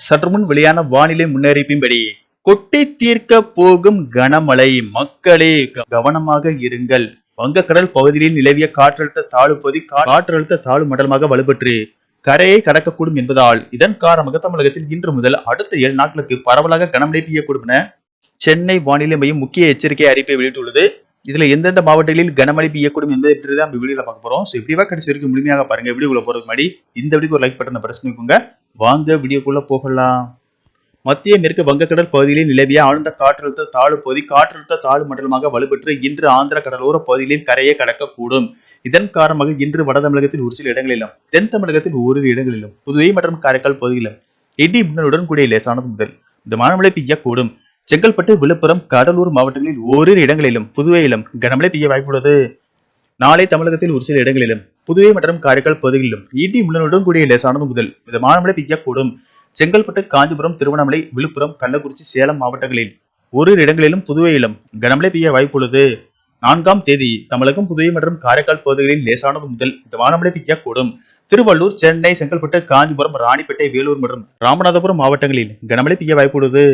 சற்று முன் வெளியான வானிலை முன்னறிப்பின்படி கொட்டி தீர்க்க போகும் கனமழை மக்களே க- கவனமாக இருங்கள். வங்கக்கடல் பகுதியில் நிலவிய காற்றழுத்த தாழ்வு பகுதி கா- காற்றழுத்த தாழ்வு மண்டலமாக வலுப்பெற்று கரையை கடக்கக்கூடும் என்பதால் இதன் காரணமாக தமிழகத்தில் இன்று முதல் அடுத்த ஏழு நாட்களுக்கு பரவலாக கனமழை பெய்யக்கூடும் என சென்னை வானிலை மையம் முக்கிய எச்சரிக்கை அறிப்பை வெளியிட்டுள்ளது. இதுல எந்தெந்த மாவட்டங்களில் கனமழை பெய்யக்கூடும் என்பதை பற்றி தான் வீடியோல பார்க்க போறோம். ஸோ இப்படிவா கடைசி வரைக்கும் முழுமையாக பாருங்க. வீடியோக்குள்ள போறதுக்கு முன்னாடி இந்த வீடியோக்கு ஒரு லைக் பட்டனை பிரஸ் வாங்க வீடியோக்குள்ள போகலாம். மத்திய மேற்கு வங்கக்கடல் பகுதியில் நிலவிய ஆழ்ந்த காற்றழுத்த தாழ்வு பகுதி காற்றழுத்த தாழ்வு மண்டலமாக வலுப்பெற்று இன்று ஆந்திர கடலோர பகுதிகளில் கரையை கடக்கக்கூடும். இதன் காரணமாக இன்று வட தமிழகத்தில் ஒரு சில இடங்களிலும் தென் தமிழகத்தில் ஓரிரு இடங்களிலும் புதுவை மற்றும் காரைக்கால் பகுதியிலும் இடி மின்னலுடன் கூடிய லேசானது முதல் இந்த மழை பெய்யக்கூடும். செங்கல்பட்டு விழுப்புரம் கடலூர் மாவட்டங்களில் ஓரிரு இடங்களிலும் புதுவையிலும் கனமழை பெய்ய வாய்ப்புள்ளது. நாளை தமிழகத்தில் ஒரு சில இடங்களிலும் புதுவை மற்றும் காரைக்கால் பகுதிகளிலும் இடி மின்னலுடன் கூடிய லேசானது முதல் மிதமான மழை பெய்யக்கூடும். செங்கல்பட்டு காஞ்சிபுரம் திருவண்ணாமலை விழுப்புரம் கள்ளக்குறிச்சி சேலம் மாவட்டங்களில் ஓரிரு இடங்களிலும் புதுவையிலும் கனமழை பெய்ய வாய்ப்புள்ளது. நான்காம் தேதி தமிழகம் புதுவை மற்றும் காரைக்கால் பகுதிகளில் லேசானது முதல் மிதமான மழை பெய்யக்கூடும். திருவள்ளூர் சென்னை செங்கல்பட்டு காஞ்சிபுரம் ராணிப்பேட்டை வேலூர் மற்றும் ராமநாதபுரம் மாவட்டங்களில் கனமழை பெய்ய வாய்ப்புள்ளது.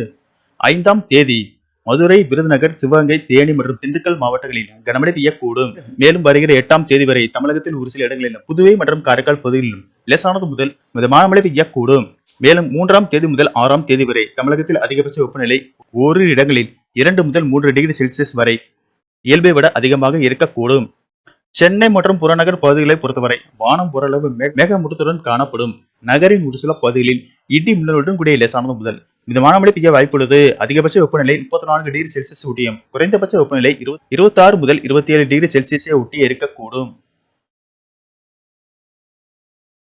ஐந்தாம் தேதி மதுரை விருதுநகர் சிவகங்கை தேனி மற்றும் திண்டுக்கல் மாவட்டங்களில் கனமழை பெய்யக்கூடும். மேலும் வருகிற எட்டாம் தேதி வரை தமிழகத்தில் ஒரு சில இடங்களிலும் புதுவை மற்றும் காரைக்கால் பகுதிகளிலும் லேசானது முதல் மிதமான மழை பெய்யக்கூடும். மேலும் மூன்றாம் தேதி முதல் ஆறாம் தேதி வரை தமிழகத்தில் அதிகபட்ச வெப்பநிலை ஓரிரு இடங்களில் இரண்டு முதல் மூன்று டிகிரி செல்சியஸ் வரை இயல்பை விட அதிகமாக இருக்கக்கூடும். சென்னை மற்றும் புறநகர் பகுதிகளை பொறுத்தவரை வானம் ஓரளவு மேக மேகமூட்டத்துடன் காணப்படும். நகரின் ஒரு சில பகுதிகளில் இடி மின்னலுடன் கூடிய லேசானது முதல் மிதமான மழை பெய்ய வாய்ப்புள்ளது? அதிகபட்ச வெப்பநிலை முப்பத்தி நான்கு டிகிரி செல்சியஸ் ஒட்டியும் குறைந்தபட்ச வெப்பநிலை இருபத்தி ஆறு முதல் இருபத்தி ஏழு டிகிரி செல்சியஸை ஒட்டி இருக்கக்கூடும்